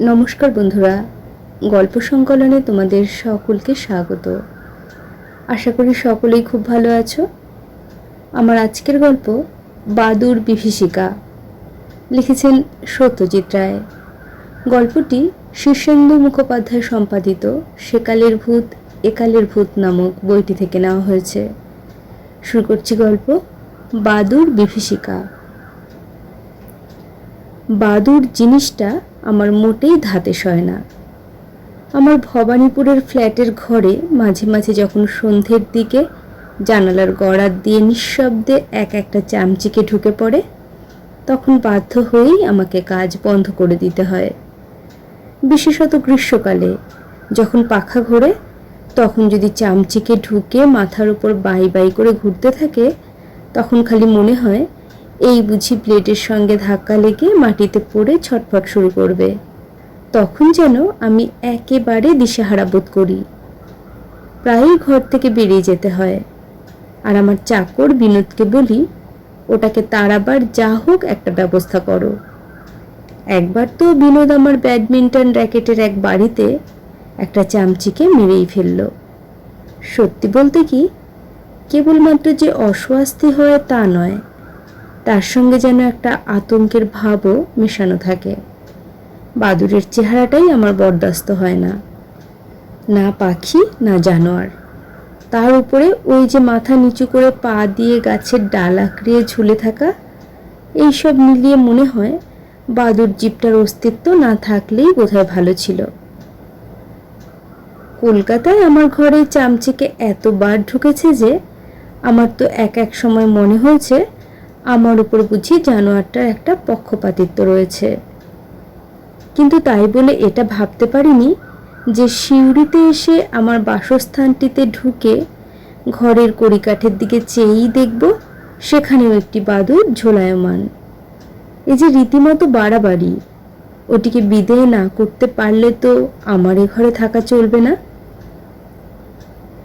নমস্কার বন্ধুরা, গল্প সংকলনে তোমাদের সকলকে স্বাগত। আশা করি সকলেই খুব ভালো আছো। আমার আজকের গল্প বাদুর বিভীষিকা, লিখেছেন সত্যজিৎ রায়। গল্পটি শীর্ষেন্দু মুখোপাধ্যায় সম্পাদিত সেকালের ভূত, একালের ভূত নামক বইটি থেকে নেওয়া হয়েছে। শুরু করছি গল্প বাদুর বিভীষিকা। বাদুর জিনিসটা আমার মোটেই ধাতে সয় না। আমার ভবানীপুরের ফ্ল্যাটের ঘরে মাঝে মাঝে যখন সন্ধ্যের দিকে জানালার গড়ার দিয়ে নিঃশব্দে এক একটা চামচিকে ঢুকে পড়ে, তখন বাধ্য হয়েই আমাকে কাজ বন্ধ করে দিতে হয়। বিশেষত গ্রীষ্মকালে, যখন পাখা ঘোরে, তখন যদি চামচিকে ঢুকে মাথার উপর বাই বাই করে ঘুরতে থাকে, তখন খালি মনে হয় এই বুঝি প্লেটের সঙ্গে ধাক্কা লেগে মাটিতে পড়ে ছটফট শুরু করবে। তখন যেন আমি একেবারে দিশেহারা বোধ করি। প্রায়ই ঘর থেকে বেরিয়ে যেতে হয়। আর আমার চাকর বিনোদকে বলি, ওটাকে তাড়াবার যা হোক একটা ব্যবস্থা করো। একবার তো বিনোদ আমার ব্যাডমিন্টন র্যাকেটের এক বাড়িতে একটা চামচিকে মেরেই ফেলল। সত্যি বলতে কি, কেবলমাত্র যে অস্বস্তি হয় তা নয় তার সঙ্গে যেন একটা আতঙ্কের ভাবও মেশানো থাকে। বাদুরের চেহারাটাই আমার বরদাস্ত হয় না। না পাখি, না জানোয়ার। তার উপরে ওই যে মাথা নিচু করে পা দিয়ে গাছের ডাল আঁকড়িয়ে ঝুলে থাকা, এইসব মিলিয়ে মনে হয় বাদুর জীবটার অস্তিত্ব না থাকলেই বোধহয় ভালো ছিল। কলকাতায় আমার ঘরে চামচিকে এতবার ঢুকেছে যে, আমার তো এক এক সময় মনে হয়েছে আমার উপর বুঝি জানোয়ারটার একটা পক্ষপাতিত্ব রয়েছে। কিন্তু তাই বলে এটা ভাবতে পারিনি যে শিউরিতে এসে আমার বাসস্থানটিতে ঢুকে ঘরের কড়িকাঠের দিকে চেয়েই দেখব সেখানেও একটি বাদুর ঝোলায়মান। এই যে রীতিমতো বাড়াবাড়ি, ওটিকে বিদেয় না করতে পারলে তো আমার এ ঘরে থাকা চলবে না।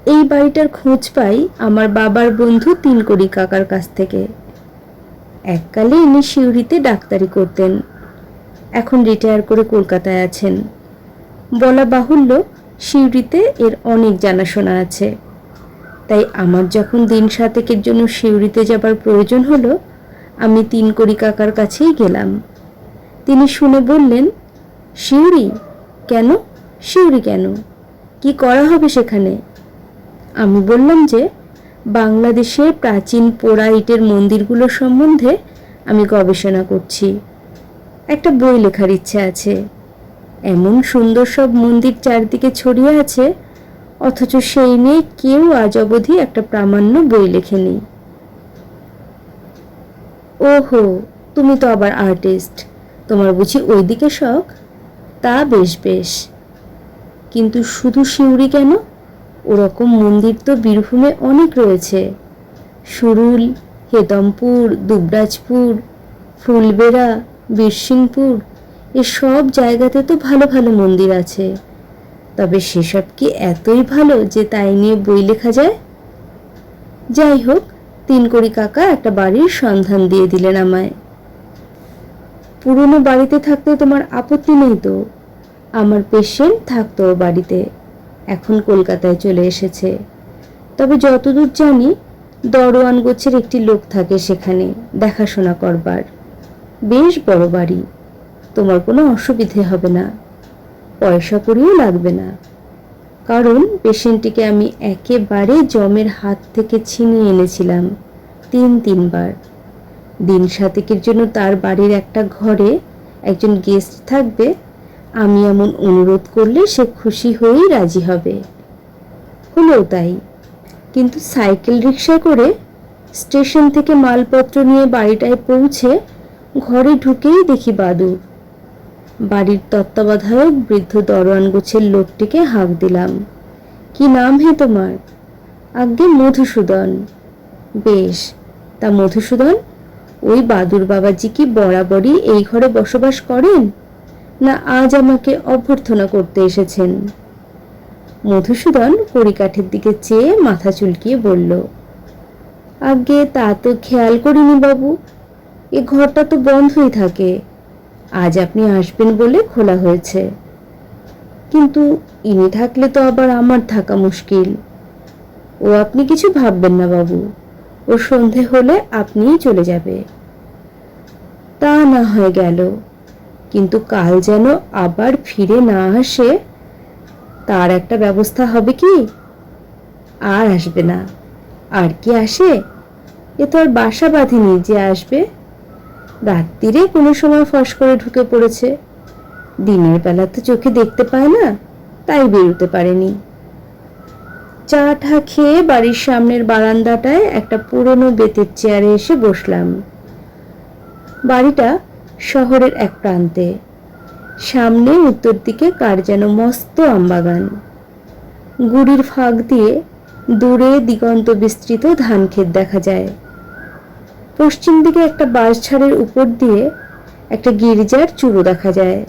এই বাড়িটার খোঁজ পাই আমার বাবার বন্ধু তিনকড়ি কাকার কাছ থেকে। এককালে ইনি সিউড়িতে ডাক্তারি করতেন। এখন রিটায়ার করে কলকাতায় আছেন। বলা বাহুল্য সিউড়িতে এর অনেক জানাশোনা আছে। তাই আমার যখন দিন সাতেকের জন্য সিউড়িতে যাবার প্রয়োজন হলো, আমি তিন কড়ি কাকার কাছেই গেলাম। তিনি শুনে বললেন, শিউরি? কেন? শিউরি কেন? কি করা হবে সেখানে? আমি বললাম যে বাংলাদেশের প্রাচীন পোড়া ইটের মন্দিরগুলো সম্বন্ধে আমি গবেষণা করছি। একটা বই লেখার ইচ্ছে আছে। এমন সুন্দর সব মন্দির চারদিকে ছড়িয়ে আছে, অথচ সেই নিয়ে কেউ আজ অবধি একটা প্রামাণ্য বই লেখেনি। ওহো, তুমি তো আবার আর্টিস্ট। তোমার বুঝি ওইদিকে শখ? তা বেশ বেশ। কিন্তু শুধু শিউরি কেন? ওরকম মন্দির তো বীরভূমে অনেক রয়েছে। সুরুল, হেদমপুর, দুবরাজপুর, ফুলবেড়া, বীরসিংপুর এসব জায়গাতে তো ভালো ভালো মন্দির আছে। তবে সেসব কি এতই ভালো যে তাই নিয়ে বই লেখা যায়? যাই হোক, তিন কড়ি কাকা একটা বাড়ির সন্ধান দিয়ে দিলেন আমায়। পুরনো বাড়িতে থাকতে তোমার আপত্তি নেই তো? আমার পেশেন্ট থাকতো বাড়িতে। এখন কলকাতায় চলে এসেছে। তবে যতদূর জানি, দরোয়ান গোছের একটি লোক থাকে সেখানে দেখাশোনা করবার। বেশ বড় বাড়ি, তোমার কোনো অসুবিধে হবে না। পয়সা করিও লাগবে না। কারণ পেশেন্টটিকে আমি একেবারে জমের হাত থেকে ছিনিয়ে এনেছিলাম, তিন তিনবার। দিন সাতেকের জন্য তার বাড়ির একটা ঘরে একজন গেস্ট থাকবে আমি এমন অনুরোধ করলে সে খুশি হয়েই রাজি হবে। হলো তাই। কিন্তু সাইকেল রিক্সা করে স্টেশন থেকে মালপত্র নিয়ে বাড়িটায় পৌঁছে ঘরে ঢুকেই দেখি বাদুর বাড়ির তত্ত্বাবধায়ক বৃদ্ধ দরোয়ান গোছের লোকটিকে হাঁক দিলাম। কি নাম হে তোমার? আজ্ঞে মধুসূদন। বেশ, তা মধুসূদন, ওই বাদুর বাবাজি কি বরাবরই এই ঘরে বসবাস করেন? না আজ আমাকে অভ্যর্থনা করতে এসেছেন। মধুসূদন কড়িকাঠের দিকে চেয়ে মাথা চুলকিয়ে বলল, আগে তা তো খেয়াল করিনি বাবু, এ ঘরটা তো বন্ধই থাকে, আজ আপনি আসবেন বলে খোলা হয়েছে। কিন্তু ইনি থাকলে তো আবার আমার থাকা মুশকিল। ও আপনি কিছু ভাববেন না বাবু ও সন্ধে হলে আপনিই চলে যাবে। তা না হয়ে গেল। কিন্তু কাল যেন আবার ফিরে না আসে, তার একটা ব্যবস্থা হবে কি? আর আসবে না। আর কি আসে? এ তো আর বাসা বাঁধেনি যে আসবে। রাত্রিরে কোনো সময় ফস করে ঢুকে পড়েছে। দিনের বেলা তো চোখে দেখতে পায় না, তাই বেরোতে পারেনি। চা ঠা খেয়ে বাড়ির সামনের বারান্দাটায় একটা পুরনো বেতের চেয়ারে এসে বসলাম। বাড়িটা শহরের এক প্রান্তে। সামনে উত্তর দিকে কার যেন মস্ত আমবাগান। গুড়ির ফাঁক দিয়ে দূরে দিগন্ত বিস্তৃত ধান ক্ষেত দেখা যায়। পশ্চিম দিকে একটা বাঁশঝাড়ের উপর দিয়ে একটা গির্জার চূড়ো দেখা যায়।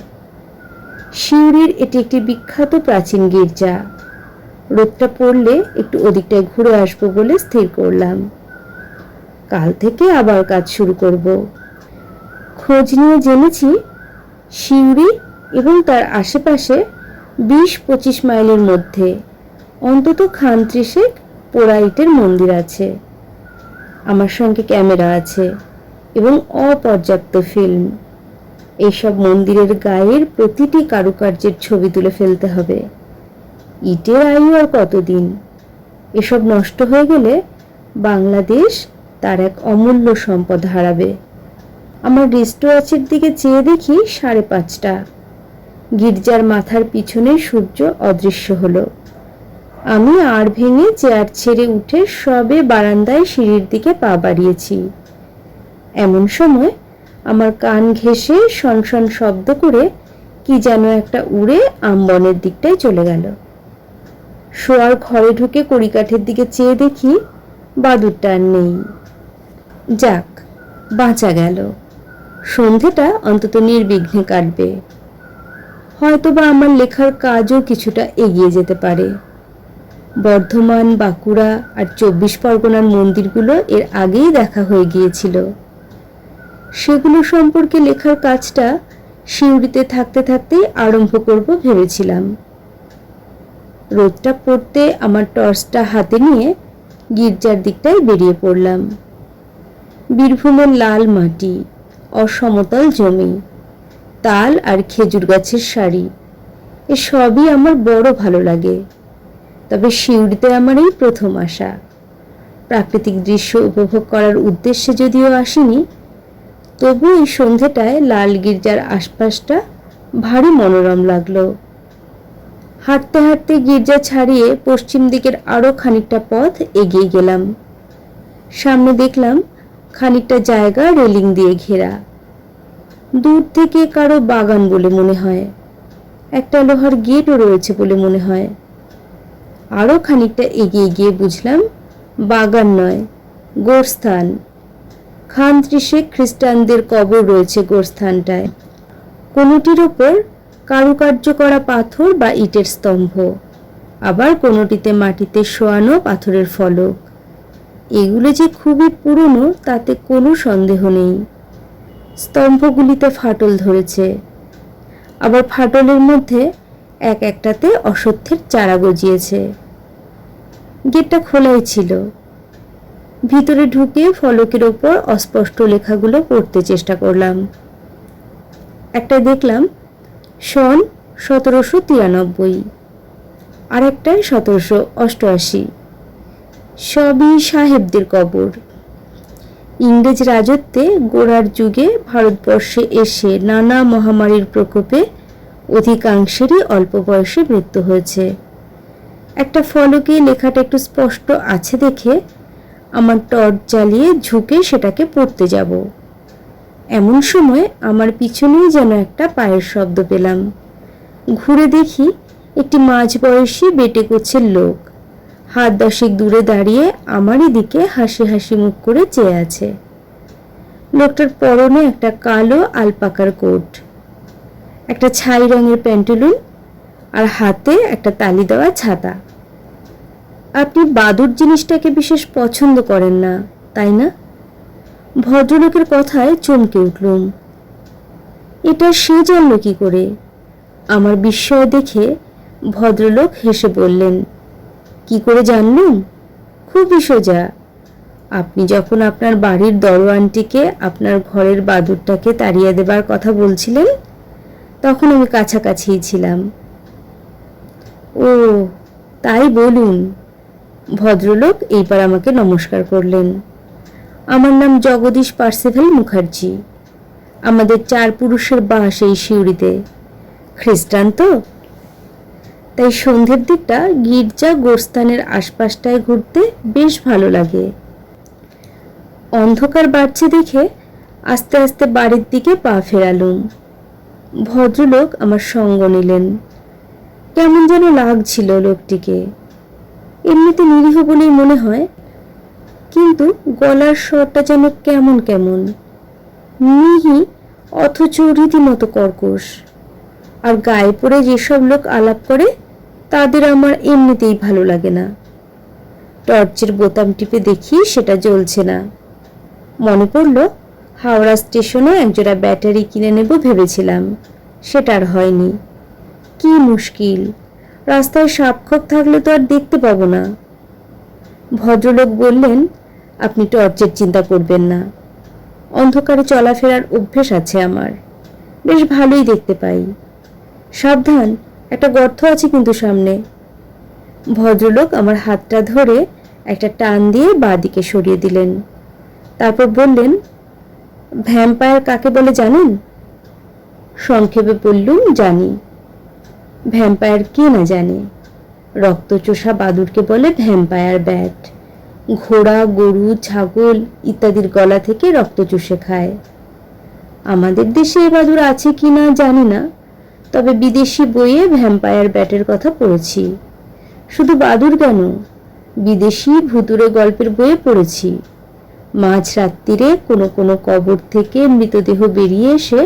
সিউড়ির এটি একটি বিখ্যাত প্রাচীন গির্জা। রোদটা পড়লে একটু ওদিকটায় ঘুরে আসব বলে স্থির করলাম। কাল থেকে আবার কাজ শুরু করব। খোঁজ নিয়ে জেনেছি, সিউড়ি এবং তার আশেপাশে বিশ পঁচিশ মাইলের মধ্যে অন্তত খান ত্রিশেক পোড়াইটের মন্দির আছে। আমার সঙ্গে ক্যামেরা আছে এবং অপর্যাপ্ত ফিল্ম। এইসব মন্দিরের গায়ের প্রতিটি কারুকার্যের ছবি তুলে ফেলতে হবে। ইটের আয়ু আর কতদিন? এসব নষ্ট হয়ে গেলে বাংলাদেশ তার এক অমূল্য সম্পদ হারাবে। আমার রিস্ট ওয়াচের দিকে চেয়ে দেখি সাড়ে পাঁচটা। গির্জার মাথার পিছনে সূর্য অদৃশ্য হলো। আমি আর ভেঙে চেয়ার ছেড়ে উঠে সবে বারান্দায় সিঁড়ির দিকে পা বাড়িয়েছি। এমন সময় আমার কান ঘেঁষে সনসন শব্দ করে কি যেন একটা উড়ে আমবনের দিকটায় চলে গেল। শোয়ার ঘরে ঢুকে কড়িকাঠের দিকে চেয়ে দেখি বাদুরটা নেই। যাক, বাঁচা গেল। সন্ধেটা অন্তত নির্বিঘ্নে কাটবে। হয়তোবা আমার লেখার কাজও কিছুটা এগিয়ে যেতে পারে। বর্ধমান, বাঁকুড়া আর চব্বিশ পরগনার মন্দিরগুলো এর আগেই দেখা হয়ে গিয়েছিল। সেগুলো সম্পর্কে লেখার কাজটা শিউরিতে থাকতে থাকতেই আরম্ভ করব ভেবেছিলাম। রোদটা পড়তে আমার টর্চটা হাতে নিয়ে গির্জার দিকটায় বেরিয়ে পড়লাম। বীরভূমের লাল মাটি অসমতল জমি, তাল আর খেজুর গাছের শাড়ি এ সবই আমার বড় ভালো লাগে। তবে শিউরিতে আমার এই প্রথম আসা প্রাকৃতিক দৃশ্য উপভোগ করার উদ্দেশ্যে যদিও আসিনি, তবু এই সন্ধেটায় লাল গির্জার আশপাশটা ভারী মনোরম লাগল। হাঁটতে হাঁটতে গির্জা ছাড়িয়ে পশ্চিম দিকের আরও খানিকটা পথ এগিয়ে গেলাম। সামনে দেখলাম খানিকটা জায়গা রেলিং দিয়ে ঘেরা। দূর থেকে কারও বাগান বলে মনে হয়। একটা লোহার গেটও রয়েছে বলে মনে হয়। আরও খানিকটা এগিয়ে গিয়ে বুঝলাম, বাগান নয়, গোরস্থান। খান ত্রিশে খ্রিস্টানদের কবর রয়েছে গোরস্থানটায়। কোনোটির ওপর কারুকার্য করা পাথর বা ইটের স্তম্ভ। আবার কোনোটিতে মাটিতে শোয়ানো পাথরের ফলক। এগুলো যে খুবই পুরনো, তাতে কোনো সন্দেহ নেই। স্তম্ভগুলিতে ফাটল ধরেছে। আবার ফাটলের মধ্যে এক একটাতে অসত্যের চারা গজিয়েছে। গেটটা খোলাই ছিল। ভিতরে ঢুকে ফলকের ওপর অস্পষ্ট লেখাগুলো পড়তে চেষ্টা করলাম। একটা দেখলাম, সন সতেরোশো তিরানব্বই আর একটাই সতেরোশো অষ্টআশি। সবই সাহেবদের কবর। ইংরেজ রাজত্বে গোড়ার যুগে ভারতবর্ষে এসে নানা মহামারীর প্রকোপে অধিকাংশেরই অল্প বয়সে মৃত্যু হয়েছে। একটা ফলকে লেখাটা একটু স্পষ্ট আছে দেখে আমার টর্চ জ্বালিয়ে ঝুঁকে সেটাকে পড়তে যাব। এমন সময় আমার পিছনেই যেন একটা পায়ের শব্দ পেলাম। ঘুরে দেখি একটি মাঝ বয়সী বেটে গোছের লোক। হাত দশেক দূরে দাঁড়িয়ে আমারই দিকে হাসি হাসি মুখ করে চেয়ে আছে। লোকটার পরনে একটা কালো আলপাকার কোট, একটা ছাই রঙের প্যান্টুলুন আর হাতে একটা তালি দেওয়া ছাতা। আপনি বাদুর জিনিসটাকে বিশেষ পছন্দ করেন না, তাই না? ভদ্রলোকের কথায় চমকে উঠলুম। এটা সে জানল কি করে? আমার বিস্ময় দেখে ভদ্রলোক হেসে বললেন কি করে জানলুম? খুবই সোজা। আপনি যখন আপনার বাড়ির দরোয়ানটিকে আপনার ঘরের বাদুরটাকে তাড়িয়ে দেবার কথা বলছিলেন, তখন আমি কাছাকাছিই ছিলাম। ও, তাই বলুন। ভদ্রলোক এইবার আমাকে নমস্কার করলেন। আমার নাম জগদীশ পার্সেভেল মুখার্জি। আমাদের চার পুরুষের বাস এই শিউরিতে খ্রিস্টান তো? তাই সন্ধ্যের দিকটা গির্জা গোরস্থানের আশপাশটায় ঘুরতে বেশ ভালো লাগে। অন্ধকার বাড়ছে দেখে আস্তে আস্তে বাড়ির দিকে পা ফেরালুম। ভদ্রলোক আমার সঙ্গ নিলেন। কেমন যেন লাগছিল লোকটিকে। এমনিতে নিরীহ বলেই মনে হয়, কিন্তু গলার স্বরটা যেন কেমন কেমন। মিহি অথচ রীতিমতো কর্কশ। আর গায়ে পড়ে যেসব লোক আলাপ করে তাদের আমার এমনিতেই ভালো লাগে না। টর্চের বোতাম টিপে দেখি সেটা জ্বলছে না। মনে পড়ল, হাওড়া স্টেশনে একজোড়া ব্যাটারি কিনে নেব ভেবেছিলাম। সেটা আর হয়নি। কি মুশকিল। রাস্তায় সাপখোপ থাকলে তো আর দেখতে পাবো না। ভদ্রলোক বললেন, আপনি টর্চের চিন্তা করবেন না। অন্ধকারে চলাফেরার অভ্যেস আছে আমার। বেশ ভালোই দেখতে পাই। সাবধান একটা গর্ত আছে কিন্তু সামনে। ভদ্রলোক আমার হাতটা ধরে একটা টান দিয়ে বাঁদিকে সরিয়ে দিলেন। তারপর বললেন, ভ্যাম্পায়ার কাকে বলে জানেন? সংক্ষেপে বললুম, জানি। ভ্যাম্পায়ার কে না জানে? রক্তচোষা বাদুরকে বলে ভ্যাম্পায়ার ব্যাট। ঘোড়া, গরু, ছাগল ইত্যাদির গলা থেকে রক্ত চুষে খায়। আমাদের দেশে এ বাদুর আছে কি না জানি না। তবে বিদেশি বইয়ে ভ্যাম্পায়ার ব্যাটের কথা পড়েছি। শুধু বাদুর কেন? বিদেশি ভুতুরে গল্পের বইয়ে পড়েছি। মাঝ রাত্রিরে কোনো কোনো কবর থেকে মৃতদেহ বেরিয়ে এসে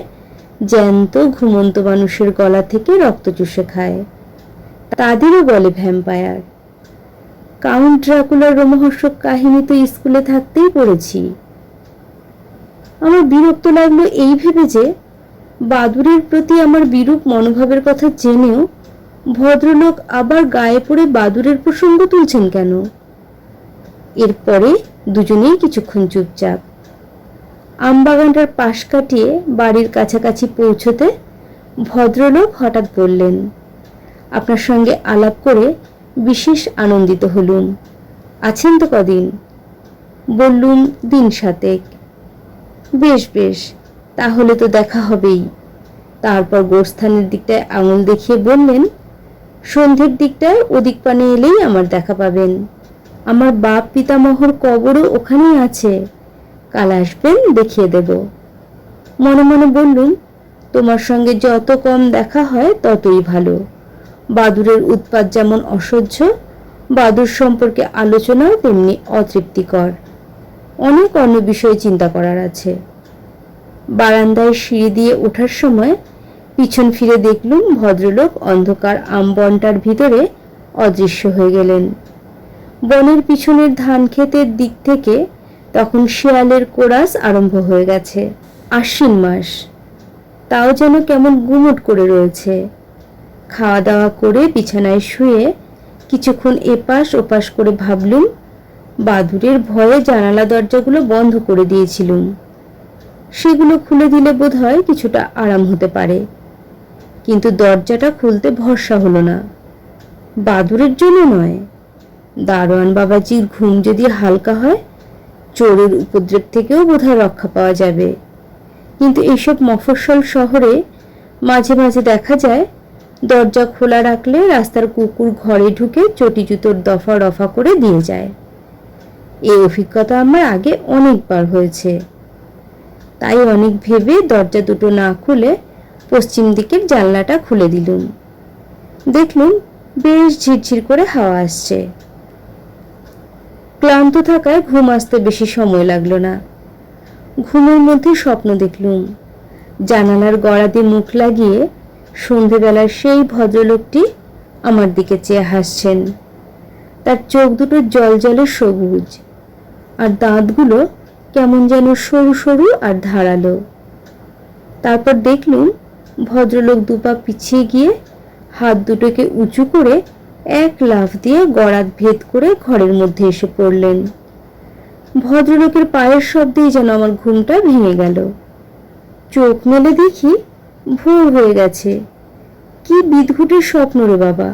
জ্যান্ত, ঘুমন্ত মানুষের গলা থেকে রক্ত চুষে খায়। তাদেরও বলে ভ্যাম্পায়ার, কাউন্ট ড্রাকুলার রোমহর্ষক কাহিনী তো স্কুলে থাকতেই পড়েছি। আমার বিরক্ত লাগল এই ভেবে যে বাদুরের প্রতি আমার বিরূপ মনোভাবের কথা জেনেও ভদ্রলোক আবার গায়ে পড়ে বাদুরের প্রসঙ্গ তুলছেন কেন? এরপরে দুজনেই কিছুক্ষণ চুপচাপ। আমবাগানটার পাশ কাটিয়ে বাড়ির কাছাকাছি পৌঁছতে ভদ্রলোক হঠাৎ বললেন, আপনার সঙ্গে আলাপ করে বিশেষ আনন্দিত হলুম। আছেন তো কদিন? বললুম দিন সাতেক। বেশ বেশ। তাহলে তো দেখা হবেই। তারপর গোস্থানের দিকটায় আঙুল দেখিয়ে বললেন, সন্ধ্যের দিকটায় ওদিক পানে এলেই আমার দেখা পাবেন। আমার বাপ পিতামহর কবরও ওখানেই আছে। কাল আসবেন, দেখিয়ে দেব। মনে মনে বললুম, তোমার সঙ্গে যত কম দেখা হয় ততই ভালো। বাদুরের উৎপাত যেমন অসহ্য, বাদুর সম্পর্কে আলোচনাও তেমনি অতৃপ্তিকর। অনেক অন্য বিষয়ে চিন্তা করার আছে। বারান্দায় সিঁড়ি দিয়ে ওঠার সময় পিছন ফিরে দেখলুম ভদ্রলোক অন্ধকার আমবনটার ভিতরে অদৃশ্য হয়ে গেলেন। বনের পিছনের ধান ক্ষেতের দিক থেকে তখন শিয়ালের কোরাস আরম্ভ হয়ে গেছে। আশ্বিন মাস। তাও যেন কেমন গুমট করে রয়েছে। খাওয়া দাওয়া করে বিছানায় শুয়ে কিছুক্ষণ এপাশ ওপাশ করে ভাবলুম, বাদুরের ভয়ে জানালা দরজাগুলো বন্ধ করে দিয়েছিলুম। সেগুলো খুলে দিলে বোধ হয় কিছুটা আরাম হতে পারে। কিন্তু দরজাটা খুলতে ভরসা হলো না। বাদুরের জন্য নয়। দারোয়ান বাবাজির ঘুম যদি হালকা হয়, চোরের উপদ্রব থেকেও বোধহয় রক্ষা পাওয়া যাবে। কিন্তু এইসব মফস্বল শহরে মাঝে মাঝে দেখা যায়, দরজা খোলা রাখলে রাস্তার কুকুর ঘরে ঢুকে চটি জুতোর দফা রফা করে দিয়ে যায়। এই অভিজ্ঞতা আমার আগে অনেকবার হয়েছে। তাই অনেক ভেবে দরজা দুটো না খুলে পশ্চিম দিকের জানলাটা খুলে দিলুম। দেখলুম বেশ ঝিরঝির করে হাওয়া আসছে। ক্লান্ত থাকায় ঘুম আসতে বেশি সময় লাগল না। ঘুমের মধ্যে স্বপ্ন দেখলুম। জানালার গড়াতে মুখ লাগিয়ে সন্ধেবেলার সেই ভদ্রলোকটি আমার দিকে চেয়ে হাসছেন। তার চোখ দুটো জল জলে সবুজ, আর দাঁতগুলো কেমন যেন সরু সরু আর ধারালো। তারপর দেখলুম ভদ্রলোক দুপা পিছিয়ে গিয়ে হাত দুটোকে উঁচু করে এক লাফ দিয়ে গড়াত ভেদ করে ঘরের মধ্যে এসে পড়লেন। ভদ্রলোকের পায়ের শব্দেই যেন আমার ঘুমটা ভেঙে গেল। চোখ মেলে দেখি ভোর হয়ে গেছে। কি বিদঘুটের স্বপ্ন রে বাবা।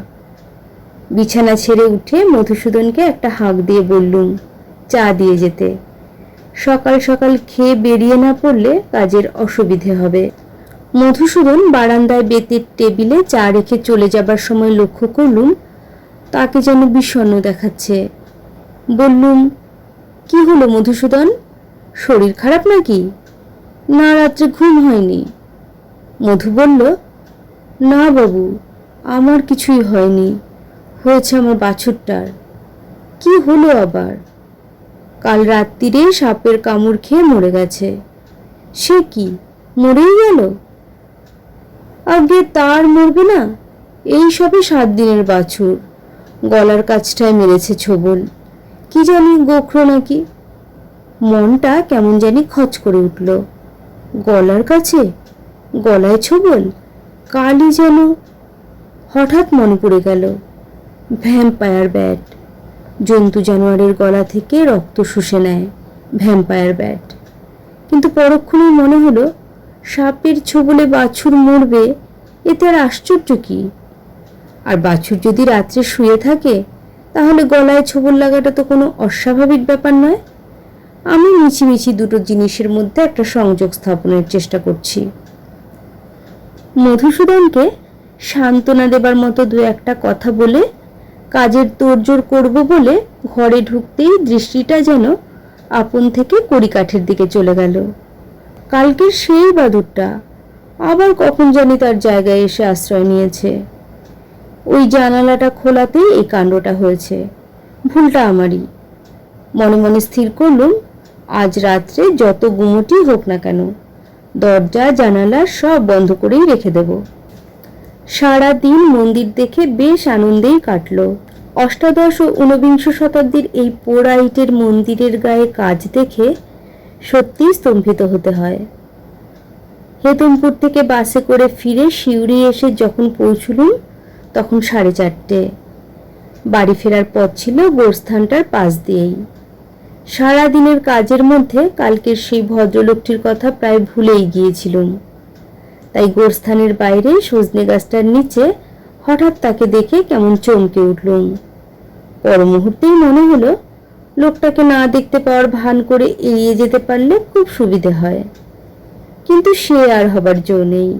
বিছানা ছেড়ে উঠে মধুসূদনকে একটা হাঁক দিয়ে বললুম, চা দিয়ে যেতে। সকাল সকাল খেয়ে বেরিয়ে না পড়লে কাজের অসুবিধে হবে। মধুসূদন বারান্দায় বেতের টেবিলে চা রেখে চলে যাবার সময় লক্ষ্য করলুম, তাকে যেন বিষণ্ণ দেখাচ্ছে। বললুম, কি হলো মধুসূদন? শরীর খারাপ নাকি? না, রাত্রে ঘুম হয়নি। মধু বলল, না বাবু, আমার কিছুই হয়নি। হয়েছে আমার বাছুরটার। কি হলো আবার? কাল রাত্রিরে সাপের কামড় খেয়ে মরে গেছে। সে কি? মরেই গেল? আগে তার মরবে না? এই সবে সাত দিনের বাছুর। গলার কাছটায় মেরেছে ছোবল। কি জানি গোখরো নাকি? মনটা কেমন জানি খচ করে উঠল। গলার কাছে? গলায় ছোবল? কালই যেন হঠাৎ মনে পড়ে গেল। Vampire bat. জন্তু জানোয়ারের গলা থেকে রক্ত শুষে নেয় ভ্যাম্পায়ার ব্যাট কিন্তু পরক্ষণেই মনে হলো, সাপের ছোবলে বাছুর মরবে, এতে আর আশ্চর্য কি? আর বাছুর যদি রাত্রে শুয়ে থাকে, তাহলে গলায় ছোবল লাগাটা তো কোনো অস্বাভাবিক ব্যাপার নয়। আমি মিছিমিছি দুটো জিনিসের মধ্যে একটা সংযোগ স্থাপনের চেষ্টা করছি। মধুসূদনকে সান্ত্বনা দেবার মতো দু একটা কথা বলে কাজের তোড়জোড় করব বলে ঘরে ঢুকতেই দৃষ্টিটা যেন আপন থেকে কড়িকাঠের দিকে চলে গেল। কালকের সেই বাদুরটা আবার কখন জানি তার জায়গায় এসে আশ্রয় নিয়েছে। ওই জানালাটা খোলাতেই এই কাণ্ডটা হয়েছে। ভুলটা আমারই। মনে মনে স্থির করলুম, আজ রাত্রে যত গুমটি হোক না কেন, দরজা, জানালা সব বন্ধ করেই রেখে দেব। সারা দিন মন্দির দেখে বেশ আনন্দেই কাটল। অষ্টাদশ ও ঊনবিংশ শতাব্দীর এই পোড়া ইটের মন্দিরের গায়ে কাজ দেখে সত্যিই স্তম্ভিত হতে হয়। হেতমপুর থেকে বাসে করে ফিরে শিউরি এসে যখন পৌঁছলুম, তখন সাড়ে চারটে। বাড়ি ফেরার পথ ছিল গোরস্থানটার পাশ দিয়েই। সারা দিনের কাজের মধ্যে কালকের সেই ভদ্রলোকটির কথা প্রায় ভুলেই গিয়েছিলুম। তাই গোরস্থানের বাইরে সজনে গাছটার নিচে হঠাৎ তাকে দেখে কেমন চমকে উঠলুম। পর মুহূর্তেই মনে হলো, লোকটাকে না দেখতে পাওয়ার ভান করে এড়িয়ে যেতে পারলে খুব সুবিধে হয়। কিন্তু সে আর হবার জো নেই।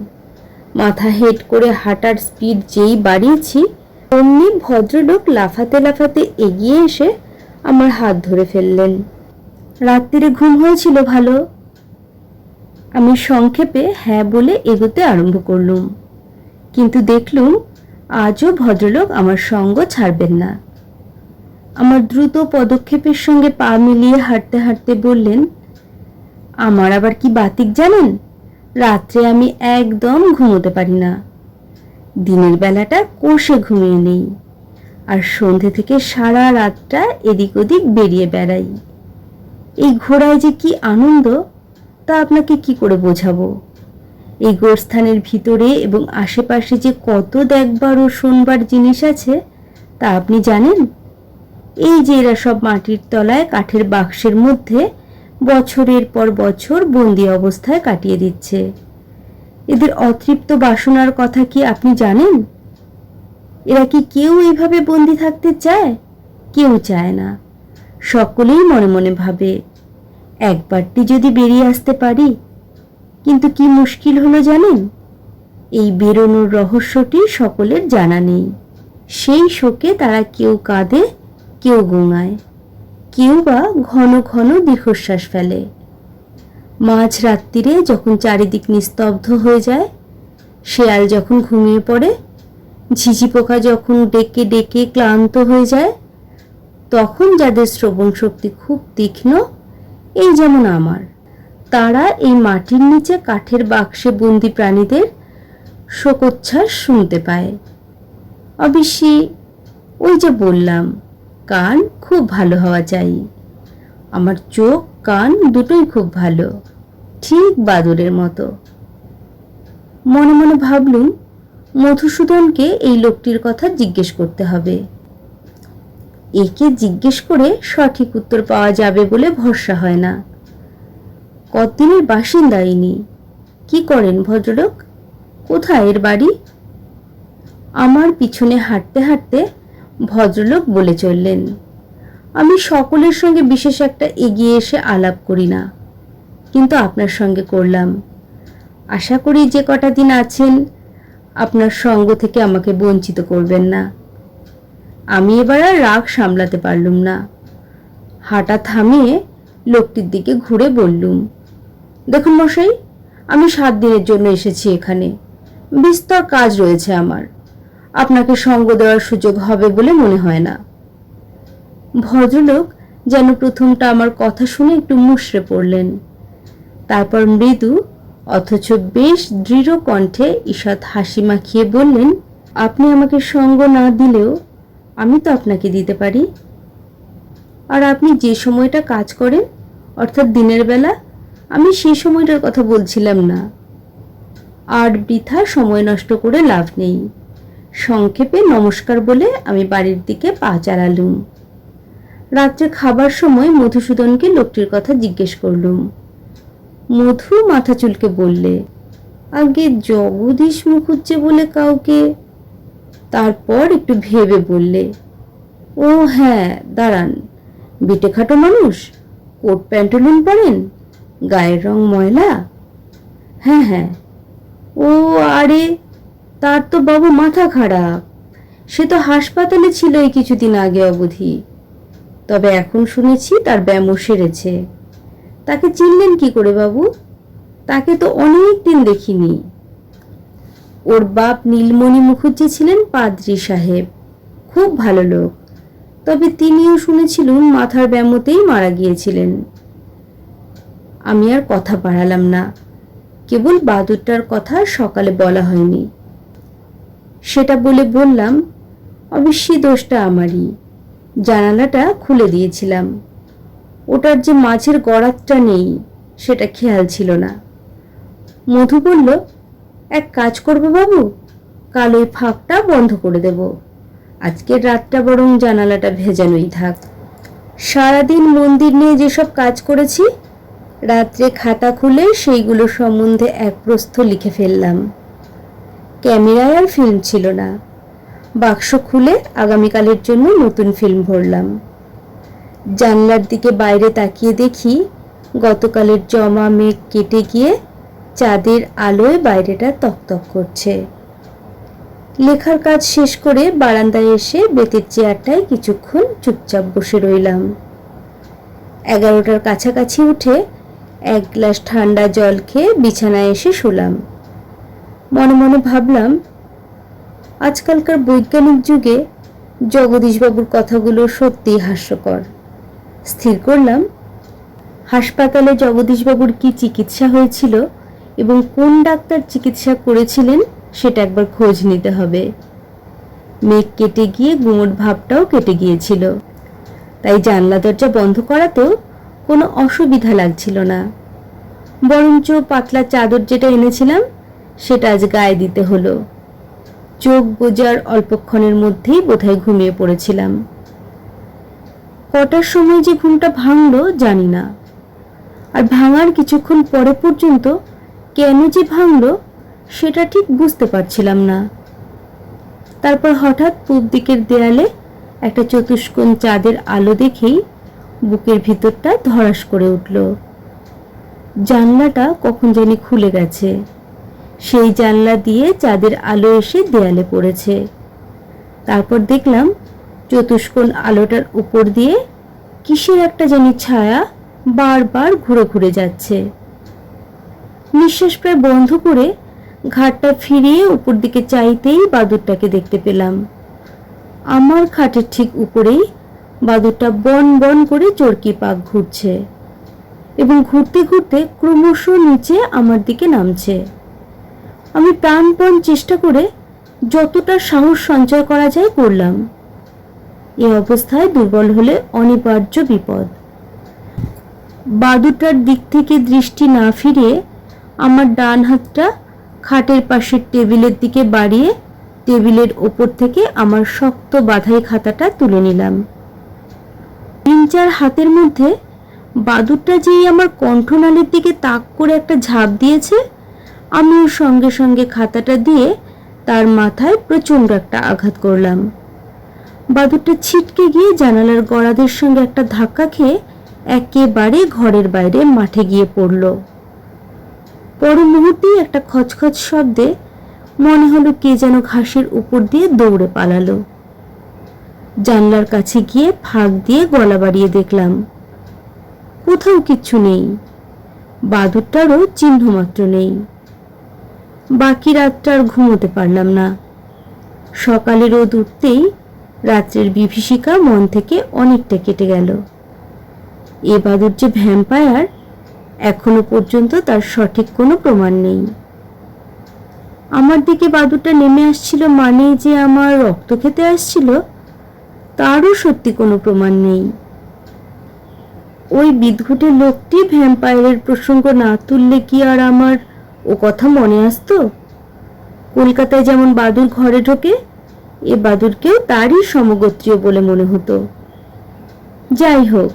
মাথা হেট করে হাঁটার স্পিড যেই বাড়িয়েছি অমনি ভদ্রলোক লাফাতে লাফাতে এগিয়ে এসে আমার হাত ধরে ফেললেন। রাত্রিরে ঘুম হয়েছিল ভালো। আমি সংক্ষেপে হ্যাঁ বলে এগোতে আরম্ভ করলুম। কিন্তু দেখলুম আজও ভদ্রলোক আমার সঙ্গ ছাড়বেন না। আমার দ্রুত পদক্ষেপের সঙ্গে পা মিলিয়ে হাঁটতে হাঁটতে বললেন, আমার আবার কি বাতিক জানেন? রাত্রে আমি একদম ঘুমোতে পারি না। দিনের বেলাটা কোষে ঘুমিয়ে নেই। আর সন্ধে থেকে সারা রাতটা এদিক ওদিক বেরিয়ে বেড়াই। এই ঘোড়ায় যে কি আনন্দ! তা আপনাকে কি করে বোঝাবো? এই গোরস্থানের ভিতরে এবং আশেপাশে যে কত দেখবার ও শোনবার জিনিস আছে, তা আপনি জানেন? এই যে এরা সব মাটির তলায় কাঠের বাক্সের মধ্যে বছরের পর বছর বন্দি অবস্থায় কাটিয়ে দিচ্ছে। এদের অতৃপ্ত বাসনার কথা কি আপনি জানেন? এরা কি কেউ এইভাবে বন্দি থাকতে চায়? কেউ চায় না। সকলেই মনে মনে ভাবে একবারটি যদি বেরিয়ে আসতে পারি, কিন্তু কি মুশকিল হলো জানেন? এই বেরোনোর রহস্যটি সকলের জানা নেই। সেই শোকে তারা কেউ কাঁদে, কেউ গোঙায় কেউ বা ঘন ঘন দীর্ঘশ্বাস ফেলে। মাঝ রাত্রিরে যখন চারিদিক নিস্তব্ধ হয়ে যায়, শেয়াল যখন ঘুমিয়ে পড়ে, ঝিঝি পোকা যখন ডেকে ডেকে ক্লান্ত হয়ে যায়, তখন যাদের শ্রবণ শক্তি খুব তীক্ষ্ণ এই যেমন আমার। তারা এই মাটির নিচে কাঠের বাক্সে বন্দি প্রাণীদের শোকোচ্ছ্বাস শুনতে পায়। অবশ্যই, ওই যে বললাম, কান খুব ভালো হওয়া চাই। আমার চোখ, কান দুটোই খুব ভালো, ঠিক বাদুরের মতো। মনে মনে ভাবলুম, মধুসূদনকে এই লোকটির কথা জিজ্ঞেস করতে হবে। একে জিজ্ঞেস করে সঠিক উত্তর পাওয়া যাবে বলে ভরসা হয় না। কতদিনের বাসিন্দা ইনি? কি করেন ভদ্রলোক? কোথায় এর বাড়ি? আমার পিছনে হাঁটতে হাঁটতে ভদ্রলোক বলে চললেন, আমি সকলের সঙ্গে বিশেষ একটা এগিয়ে এসে আলাপ করি না, কিন্তু আপনার সঙ্গে করলাম। আশা করি যে কটা দিন আছেন, আপনার সঙ্গ থেকে আমাকে বঞ্চিত করবেন না। আমি এবার আর রাগ সামলাতে পারলুম না। হাঁটা থামিয়ে লোকটির দিকে ঘুরে বললুম, দেখুন মশাই, আমি সাত দিনের জন্য এসেছি এখানে। বিস্তর কাজ রয়েছে আমার। আপনাকে সঙ্গ দেওয়ার সুযোগ হবে বলে মনে হয় না। ভদ্রলোক যেন প্রথমটা আমার কথা শুনে একটু মুষড়ে পড়লেন। তারপর মৃদু, অথচ বেশ দৃঢ় কণ্ঠে ঈষৎ হাসি মাখিয়ে বললেন, আপনি আমাকে সঙ্গ না দিলেও আমি তো আপনাকে দিতে পারি। আর আপনি যে সময়টা কাজ করেন, অর্থাৎ দিনের বেলা, আমি সেই সময়টার কথা বলছিলাম না। আর বৃথা সময় নষ্ট করে লাভ নেই। সংক্ষেপে নমস্কার বলে আমি বাড়ির দিকে পা চালালুম। রাত্রে খাবার সময় মধুসূদনকে লোকটির কথা জিজ্ঞেস করলুম। মধু মাথা চুলকে বললে, আগে জগদীশ মুখুজ্জে বলে কাউকে তারপর একটু ভেবে বললে, ও হ্যাঁ দাঁড়ান। বিটে খাটো মানুষ? কোট প্যান্টলুন পরেন? গায়ের রং ময়লা? হ্যাঁ হ্যাঁ। ও, আরে, তার তো বাবু মাথা খারাপ। সে তো হাসপাতালে ছিল এই কিছুদিন আগে অবধি। তবে এখন শুনেছি তার ব্যায়ামও সেরেছে। তাকে চিনলেন কি করে বাবু? তাকে তো অনেক দিন দেখিনি। ওর বাপ নীলমণি মুখুজ্জি ছিলেন পাদ্রি সাহেব। খুব ভালো লোক। তবে তিনিও শুনেছিলুম মাথার ব্যামোতেই মারা গিয়েছিলেন। আমি আর কথা বাড়ালাম না। কেবল বাদুরটার কথা সকালে বলা হয়নি। সেটা বলে বললাম, অবশ্যই দোষটা আমারই। জানালাটা খুলে দিয়েছিলাম। ওটার যে মাছের গড়াতটা নেই, সেটা খেয়াল ছিল না। মধু বলল এক কাজ করব বাবু, কাল ওই ফাঁকটা বন্ধ করে দেব। আজকের রাতটা বরং জানালাটা ভেজানোই থাক। সারাদিন মন্দির নিয়ে যেসব কাজ করেছি, রাত্রে খাতা খুলে সেইগুলো সম্বন্ধে এক প্রস্থ লিখে ফেললাম। ক্যামেরায় আর ফিল্ম ছিল না। বাক্স খুলে আগামীকালের জন্য নতুন ফিল্ম ভরলাম। জানলার দিকে বাইরে তাকিয়ে দেখি, গতকালের জমা মেঘ কেটে গিয়ে চাঁদের আলোয় বাইরেটা তকতক করছে। লেখার কাজ শেষ করে বারান্দায় এসে বেতের চেয়ারটায় কিছুক্ষণ চুপচাপ বসে রইলাম। এগারোটার কাছাকাছি উঠে এক গ্লাস ঠান্ডা জল খেয়ে বিছানায় এসে শুলাম। মনে মনে ভাবলাম, আজকালকার বৈজ্ঞানিক যুগে জগদীশবাবুর কথাগুলো সত্যিই হাস্যকর। স্থির করলাম, হাসপাতালে জগদীশবাবুর কি চিকিৎসা হয়েছিল এবং কোন ডাক্তার চিকিৎসা করেছিলেন সেটা একবার খোঁজ নিতে হবে। মেঘ কেটে গিয়ে গুমোট ভাবটাও কেটে গিয়েছিল। তাই জানলা দরজা বন্ধ করাতেও কোনো অসুবিধা লাগছিল না। বরঞ্চ পাতলা চাদর যেটা এনেছিলাম, সেটা আজ গায়ে দিতে হলো। চোখ বোজার অল্পক্ষণের মধ্যেই বোধহয় ঘুমিয়ে পড়েছিলাম। কটার সময় যে ঘুমটা ভাঙলো জানি না। আর ভাঙার কিছুক্ষণ পরে পর্যন্ত কেন যে ভাঙল, সেটা ঠিক বুঝতে পারছিলাম না। তারপর হঠাৎ পূব দিকের দেয়ালে একটা চতুষ্কোণ চাঁদের আলো দেখেই বুকের ভিতরটা ধরাস করে উঠল। জানলাটা কখন জানি খুলে গেছে। সেই জানলা দিয়ে চাঁদের আলো এসে দেয়ালে পড়েছে। তারপর দেখলাম চতুষ্কোণ আলোটার উপর দিয়ে কিসের একটা জানি ছায়া বারবার ঘুরে ঘুরে যাচ্ছে। নিঃশ্বাস প্রায় বন্ধ করে ঘাটটা ফিরিয়ে উপর দিকে চাইতেই বাদুরটাকে দেখতে পেলাম। আমার খাটের ঠিক উপরেই বাদুরটা বন বন করে চরকি পাক ঘুরছে এবং ঘুরতে ঘুরতে ক্রমশ নিচে আমার দিকে নামছে। আমি প্রাণপণ চেষ্টা করে যতটা সাহস সঞ্চয় করা যায় করলাম। এ অবস্থায় দুর্বল হলে অনিবার্য বিপদ। বাদুটার দিক থেকে দৃষ্টি না ফিরিয়ে আমার ডান হাতটা খাটের পাশের টেবিলের দিকে বাড়িয়ে টেবিলের ওপর থেকে আমার শক্ত বাধাই খাতাটা তুলে নিলাম। তিন চার হাতের মধ্যে বাদুরটা যেই আমার কণ্ঠনালীর দিকে তাক করে একটা ঝাঁপ দিয়েছে আমিও সঙ্গে সঙ্গে খাতাটা দিয়ে তার মাথায় প্রচণ্ড একটা আঘাত করলাম। বাদুরটা ছিটকে গিয়ে জানালার গড়াদের সঙ্গে একটা ধাক্কা খেয়ে একেবারে ঘরের বাইরে মাঠে গিয়ে পড়ল। পর মুহূর্তেই একটা খচখচ শব্দে মনে হলো কে যেন ঘাসের উপর দিয়ে দৌড়ে পালালো। জানলার কাছে গিয়ে ফাঁক দিয়ে গলা বাড়িয়ে দেখলাম, কোথাও কিচ্ছু নেই, বাদুরটারও চিহ্ন মাত্র নেই। বাকি রাতটা আর ঘুমোতে পারলাম না। সকালে রোদ উঠতেই রাত্রের বিভীষিকা মন থেকে অনেকটা কেটে গেল। এ বাদুর যে ভ্যাম্পায়ার এখনও পর্যন্ত তার সঠিক কোনো প্রমাণ নেই। আমার দিকে বাদুরটা নেমে আসছিল মানে যে আমার রক্ত খেতে আসছিল, তারও সত্যি কোনো প্রমাণ নেই। ওই বিদঘুটে লোকটি ভ্যাম্পায়ারের প্রসঙ্গ না তুললে কি আর আমার ও কথা মনে আসতো? কলকাতায় যেমন বাদুর ঘরে ঢোকে, এ বাদুরকেও তারই সমগোত্রীয় বলে মনে হতো। যাই হোক,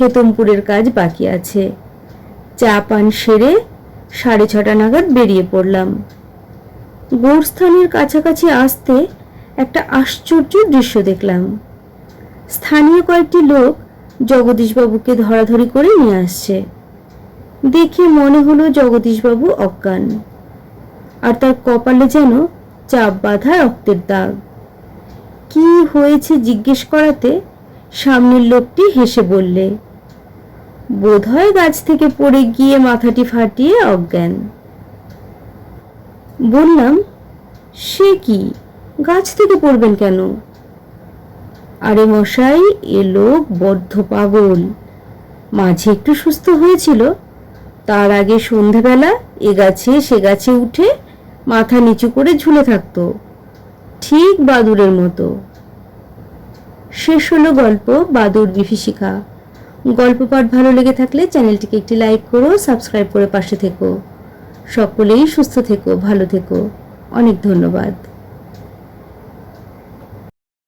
হেতমপুরের কাজ বাকি আছে। চা পান সেরে সাড়ে ছটা নাগাদ বেরিয়ে পড়লাম। গোরস্থানের কাছাকাছি আসতে একটা আশ্চর্য দৃশ্য দেখলাম। স্থানীয় কয়েকটি লোক জগদীশবাবুকে ধরাধরি করে নিয়ে আসছে। দেখে মনে হলো জগদীশবাবু অজ্ঞান, আর তার কপালে যেন চাপ বাঁধা রক্তের দাগ। কি হয়েছে জিজ্ঞেস করাতে সামনের লোকটি হেসে বললে বোধহয় গাছ থেকে পড়ে গিয়ে মাথাটি ফাটিয়ে অজ্ঞান। বললাম, সে কি? গাছ থেকে পড়বেন কেন? আরে মশাই, এ লোক বদ্ধ পাগল। মাঝে একটু সুস্থ হয়েছিল। তার আগে সন্ধেবেলা এ গাছে সে গাছে উঠে মাথা নিচু করে ঝুলে থাকতো, ঠিক বাদুরের মতো। শেষ হলো গল্প বাদুর বিভীষিকা। গল্প পাঠ ভালো লেগে থাকলে চ্যানেলটিকে একটি লাইক করো, সাবস্ক্রাইব করে পাশে থেকো। সকলেই সুস্থ থেকো, ভালো থেকো। অনেক ধন্যবাদ।